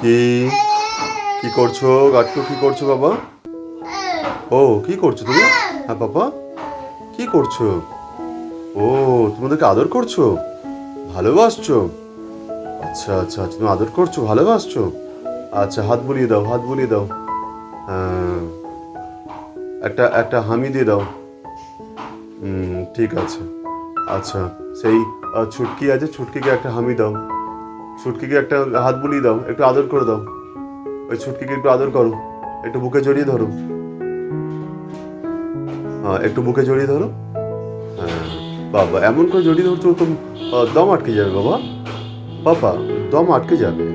কি? কি করছ? গাট্টু কি করছ বাবা? ও, কি করছ তুমি? হ্যাঁ বাবা? কি করছ? ও, তোমাদেরকে আদর করছ? ভালোবাসছো? আচ্ছা আচ্ছা তুমি আদর করছ, ভালোবাসছো? আচ্ছা হাত বুলিয়ে দাও, হাত বুলিয়ে দাও। হ্যাঁ। একটা একটা হামি দিয়ে দাও। ঠিক আছে। আচ্ছা সেই ছুটকি আছে, ছুটকিকে একটা হামি দাও। ছুটকিকে একটা হাত বুলিয়ে দাও, একটু আদর করে দাও। ওই ছুটকিকে একটু আদর করো, একটু বুকে জড়িয়ে ধরো। হ্যাঁ একটু বুকে জড়িয়ে ধরো। হ্যাঁ বাবা, এমন করে জড়িয়ে ধরছো তো দম আটকে যাবে বাবা। বাবা, দম আটকে যাবে।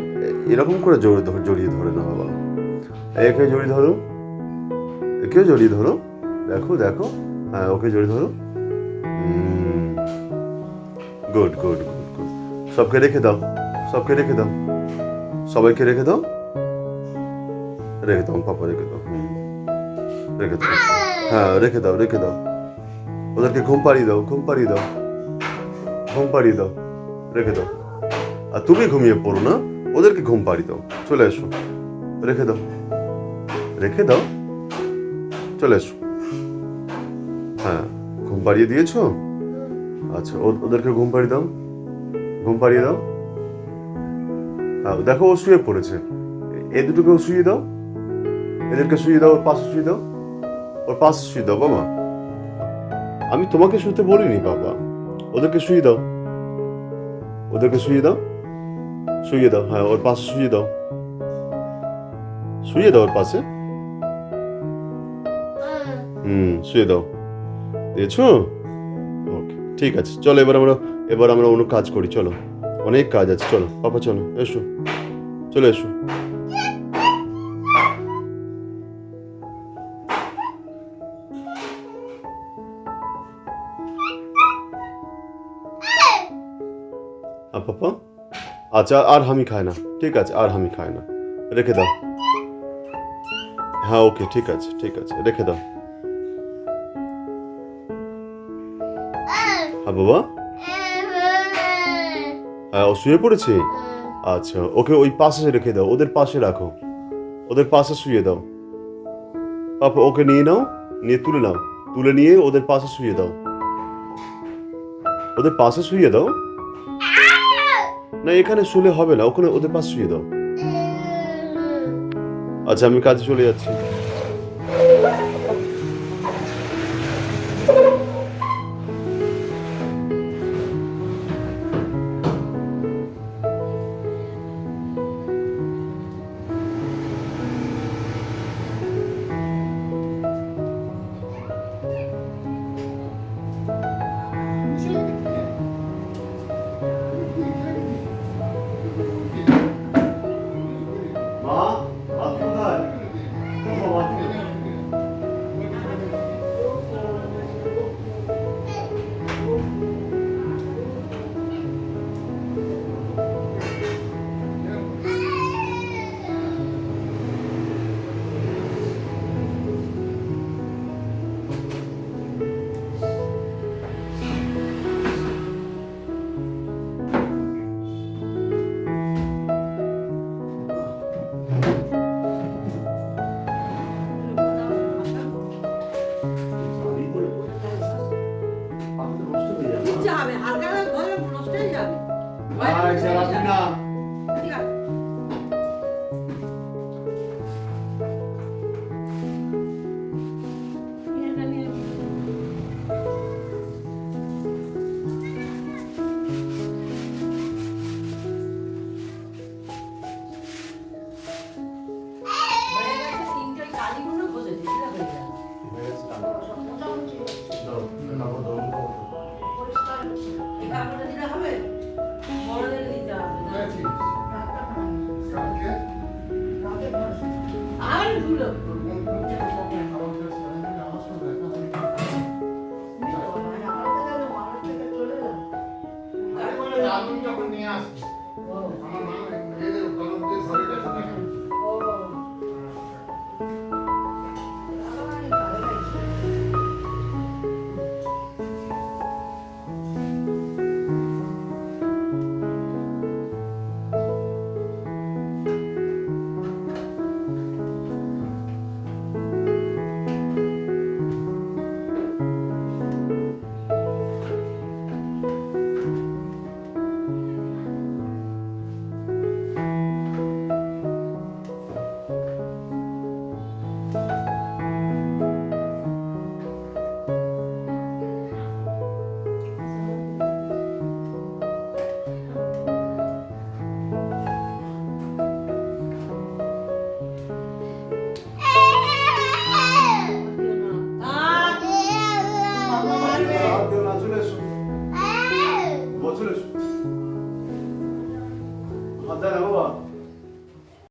এরকম করে জড়িয়ে ধর জড়িয়ে ধরে না বাবা। একে জড়িয়ে ধরো, একেও জড়িয়ে ধরো। দেখো দেখো। হ্যাঁ ওকে জড়িয়ে ধরো। Good good good good. সবকে রেখে দাও। সবকে রেখে দাও। সবাইকে রেখে দাও। রেখে দাও, পাপা রেখে দাও। রেখে দাও। হ্যাঁ রেখে দাও রেখে দাও। ওদেরকে ঘুম পাড়িয়ে দাও, ঘুম পাড়িয়ে দাও। ঘুম পাড়িয়ে দাও। রেখে দাও। আর তুমি ঘুমিয়ে পড়ো না, ওদেরকে ঘুম পাড়িয়ে দাও। চলে এসো। রেখে দাও। রেখে দাও। চলে এসো। হ্যাঁ ঘুম পাড়িয়ে দিয়েছ? আচ্ছা ওদেরকে ঘুম পাড়িয়ে দাও। ঘুম পাড়িয়ে দাও। দেখো ও শুয়ে পড়েছে। এ- দুটোকেও শুয়ে দাও। এদেরকে শুয়ে দাও, ওর পাশে শুয়ে দাও। ওর পাশে শুয়ে দাও, বাবা। আমি তোমাকে শুতে বলিনি, বাবা। ওদেরকে শুয়ে দাও। ওদেরকে শুয়ে দাও। শুয়ে দাও হ্যাঁ ওর পাশে শুয়ে দাও। শুয়ে দাও ওর পাশে। হুম, শুয়ে দাও। দিয়েছ ওকে, ঠিক আছে। চলো, এবার আমরা এবার আমরা অন্য কাজ করি, চলো। অনেক কাজ আছে, চলো, পাপা, চলো, এসো, চলে এসো। পাপা? আচ্ছা আর আমি খাই না, ঠিক আছে, আর আমি খাই না, রেখে দাও। হ্যাঁ ওকে, ঠিক আছে ঠিক আছে, রেখে দাও। হ্যাঁ বাবা? ও শুয়ে পড়েছে? আচ্ছা ওকে ওই পাশে রেখে দাও, ওদের পাশে রাখো। ওদের পাশে শুয়ে দাও। পাপা ওকে নিয়ে নাও, নিয়ে তুলে নাও, তুলে নিয়ে ওদের পাশে শুয়ে দাও। ওদের পাশে শুয়ে দাও? না, এখানে শুলে হবে না, ওখানে ওদের পাশে শুয়ে দাও। আচ্ছা আমি কাজে চলে যাচ্ছি। আয় চালাবি না ঠিক আছে এটা নিয়ে হয়ে গেছে তিনটে কালিগুলো বসেছে এটা হয়ে যাবে এই যখন নিয়ে আসি আমার মা এদের কলম দিয়ে গেছে ও।